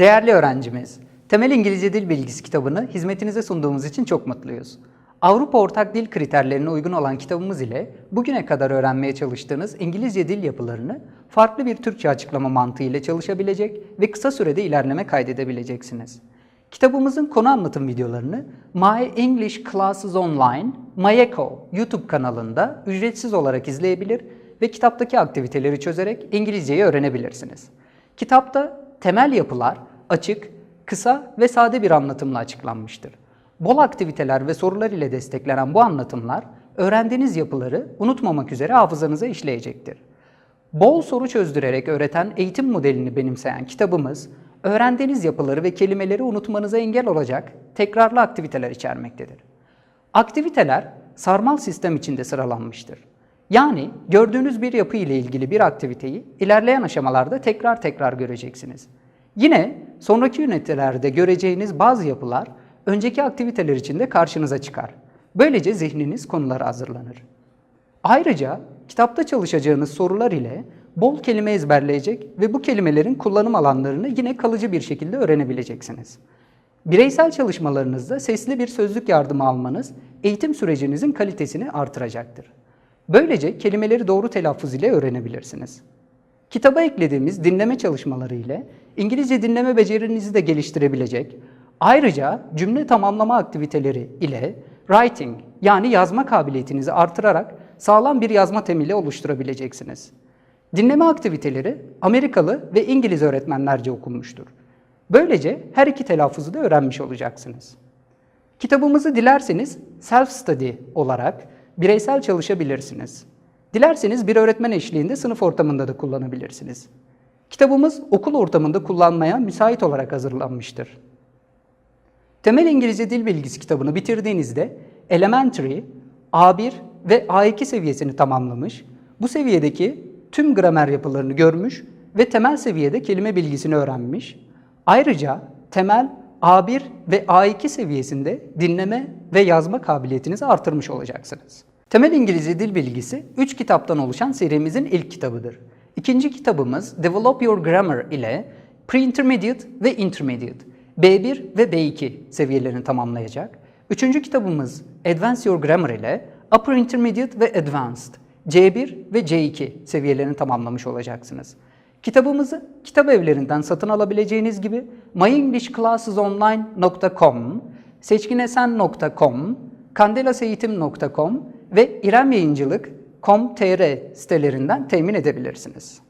Değerli öğrencimiz, Temel İngilizce Dil Bilgisi kitabını hizmetinize sunduğumuz için çok mutluyuz. Avrupa Ortak Dil kriterlerine uygun olan kitabımız ile bugüne kadar öğrenmeye çalıştığınız İngilizce dil yapılarını farklı bir Türkçe açıklama mantığı ile çalışabilecek ve kısa sürede ilerleme kaydedebileceksiniz. Kitabımızın konu anlatım videolarını My English Classes Online, Mayeko YouTube kanalında ücretsiz olarak izleyebilir ve kitaptaki aktiviteleri çözerek İngilizceyi öğrenebilirsiniz. Kitapta temel yapılar açık, kısa ve sade bir anlatımla açıklanmıştır. Bol aktiviteler ve sorular ile desteklenen bu anlatımlar öğrendiğiniz yapıları unutmamak üzere hafızanıza işleyecektir. Bol soru çözdürerek öğreten eğitim modelini benimseyen kitabımız, öğrendiğiniz yapıları ve kelimeleri unutmanıza engel olacak tekrarlı aktiviteler içermektedir. Aktiviteler sarmal sistem içinde sıralanmıştır. Yani gördüğünüz bir yapı ile ilgili bir aktiviteyi ilerleyen aşamalarda tekrar tekrar göreceksiniz. Yine sonraki ünitelerde göreceğiniz bazı yapılar önceki aktiviteler içinde karşınıza çıkar. Böylece zihniniz konulara hazırlanır. Ayrıca kitapta çalışacağınız sorular ile bol kelime ezberleyecek ve bu kelimelerin kullanım alanlarını yine kalıcı bir şekilde öğrenebileceksiniz. Bireysel çalışmalarınızda sesli bir sözlük yardımı almanız eğitim sürecinizin kalitesini artıracaktır. Böylece kelimeleri doğru telaffuz ile öğrenebilirsiniz. Kitaba eklediğimiz dinleme çalışmaları ile İngilizce dinleme becerinizi de geliştirebilecek, ayrıca cümle tamamlama aktiviteleri ile writing yani yazma kabiliyetinizi artırarak sağlam bir yazma temeli oluşturabileceksiniz. Dinleme aktiviteleri Amerikalı ve İngiliz öğretmenlerce okunmuştur. Böylece her iki telaffuzu da öğrenmiş olacaksınız. Kitabımızı dilerseniz self-study olarak bireysel çalışabilirsiniz. Dilerseniz bir öğretmen eşliğinde sınıf ortamında da kullanabilirsiniz. Kitabımız okul ortamında kullanmaya müsait olarak hazırlanmıştır. Temel İngilizce Dil Bilgisi kitabını bitirdiğinizde Elementary, A1 ve A2 seviyesini tamamlamış, bu seviyedeki tüm gramer yapılarını görmüş ve temel seviyede kelime bilgisini öğrenmiş. Ayrıca temel A1 ve A2 seviyesinde dinleme ve yazma kabiliyetinizi artırmış olacaksınız. Temel İngilizce Dil Bilgisi 3 kitaptan oluşan serimizin ilk kitabıdır. İkinci kitabımız Develop Your Grammar ile Pre-Intermediate ve Intermediate, B1 ve B2 seviyelerini tamamlayacak. Üçüncü kitabımız Advance Your Grammar ile Upper Intermediate ve Advanced, C1 ve C2 seviyelerini tamamlamış olacaksınız. Kitabımızı kitap evlerinden satın alabileceğiniz gibi myenglishclassesonline.com, seçkinesen.com, kandelaseyitim.com ve iremyayıncılık.com.tr sitelerinden temin edebilirsiniz.